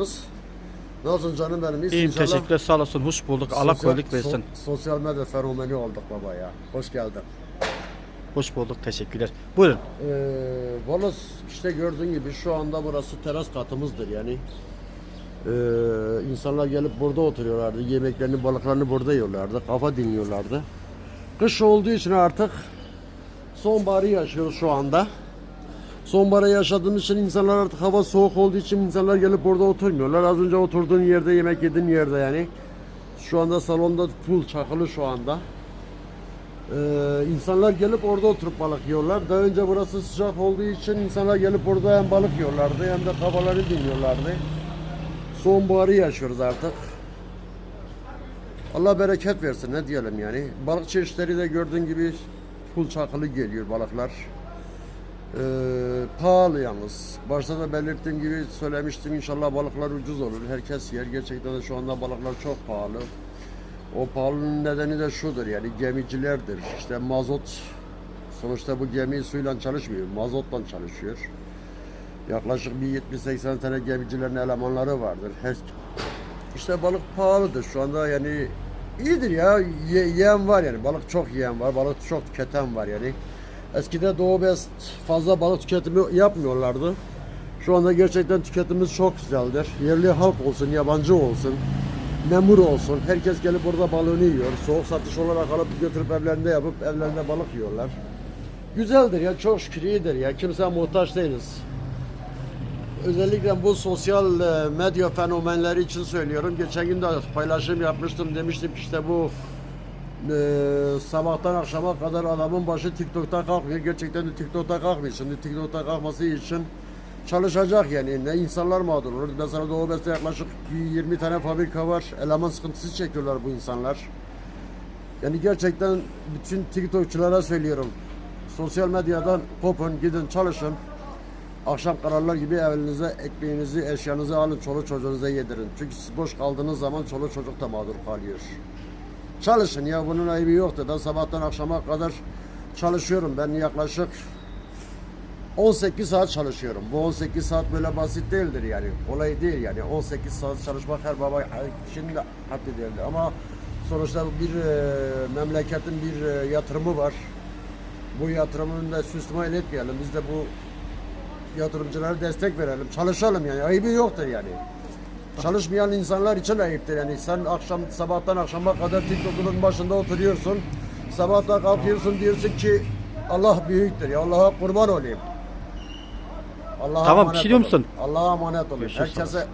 geldiniz. Nasılsın canım benim? İyisin İyiyim inşallah. teşekkürler sağ olasın. Hoş bulduk. Allah Sosyal- kolaylık versin. so- sosyal medya fenomeni olduk baba ya. Hoş geldin. Hoş bulduk. Teşekkürler. Buyurun. Ee, Valla işte gördüğün gibi şu anda burası teras katımızdır yani. Ee, insanlar gelip burada oturuyorlardı. Yemeklerini, balıklarını burada yiyorlardı. Kafa dinliyorlardı. Kış olduğu için artık sonbaharı yaşıyoruz şu anda. Sonbaharı yaşadığımız için insanlar artık hava soğuk olduğu için insanlar gelip burada oturmuyorlar. Az önce oturduğun yerde, yemek yediğin yerde yani. Şu anda salonda full çakılı şu anda. Ee, insanlar gelip orada oturup balık yiyorlar. Daha önce burası sıcak olduğu için insanlar gelip burada hem balık yiyorlardı hem de kafaları dinliyorlardı. Sonbaharı yaşıyoruz artık. Allah bereket versin ne diyelim yani. Balık çeşitleri de gördüğün gibi full çakılı geliyor balıklar. Ee, pahalı yalnız. Başta da belirttiğim gibi söylemiştim inşallah balıklar ucuz olur. Herkes yer. Gerçekten de şu anda balıklar çok pahalı. O pahalılığın nedeni de şudur yani gemicilerdir. İşte mazot sonuçta bu gemi suyla çalışmıyor. Mazotla çalışıyor. Yaklaşık bir 70-80 tane gemicilerin elemanları vardır. Her işte balık pahalıdır şu anda yani iyidir ya Ye- yiyen var yani balık çok yiyen var balık çok tüketen var yani. Eskide Doğu Beyaz fazla balık tüketimi yapmıyorlardı. Şu anda gerçekten tüketimimiz çok güzeldir. Yerli halk olsun, yabancı olsun, memur olsun. Herkes gelip burada balığını yiyor. Soğuk satış olarak alıp götürüp evlerinde yapıp evlerinde balık yiyorlar. Güzeldir ya, çok şükür iyidir ya. Kimseye muhtaç değiliz. Özellikle bu sosyal e, medya fenomenleri için söylüyorum. Geçen gün de paylaşım yapmıştım. Demiştim ki işte bu e, sabahtan akşama kadar adamın başı TikTok'ta kalkmıyor. Gerçekten de TikTok'ta kalkmıyor. Şimdi TikTok'ta kalkması için çalışacak yani. Ne insanlar mağdur olur. Mesela Doğu Beste yaklaşık 20 tane fabrika var. Eleman sıkıntısı çekiyorlar bu insanlar. Yani gerçekten bütün TikTokçulara söylüyorum. Sosyal medyadan kopun, gidin çalışın. Akşam kararlar gibi evinize ekmeğinizi, eşyanızı alın, çoluk çocuğunuza yedirin. Çünkü siz boş kaldığınız zaman çoluk çocuk da mağdur kalıyor. Çalışın ya bunun ayıbı yoktur. Ben sabahtan akşama kadar çalışıyorum. Ben yaklaşık 18 saat çalışıyorum. Bu 18 saat böyle basit değildir yani. Kolay değil yani. 18 saat çalışmak her baba kişinin de haddi değildir. Ama sonuçta bir e, memleketin bir e, yatırımı var. Bu yatırımını da süsmal etmeyelim. Biz de bu yatırımcılara destek verelim. Çalışalım yani. Ayıbı yoktur yani. Çalışmayan insanlar için ayıptır yani. Sen akşam sabahtan akşama kadar TikTok'un başında oturuyorsun. Sabahta kalkıyorsun diyorsun ki Allah büyüktür ya. Allah'a kurban olayım. Allah'a Tamam, bir şey diyor musun? Allah'a emanet olun. Görüşürüz, Herkese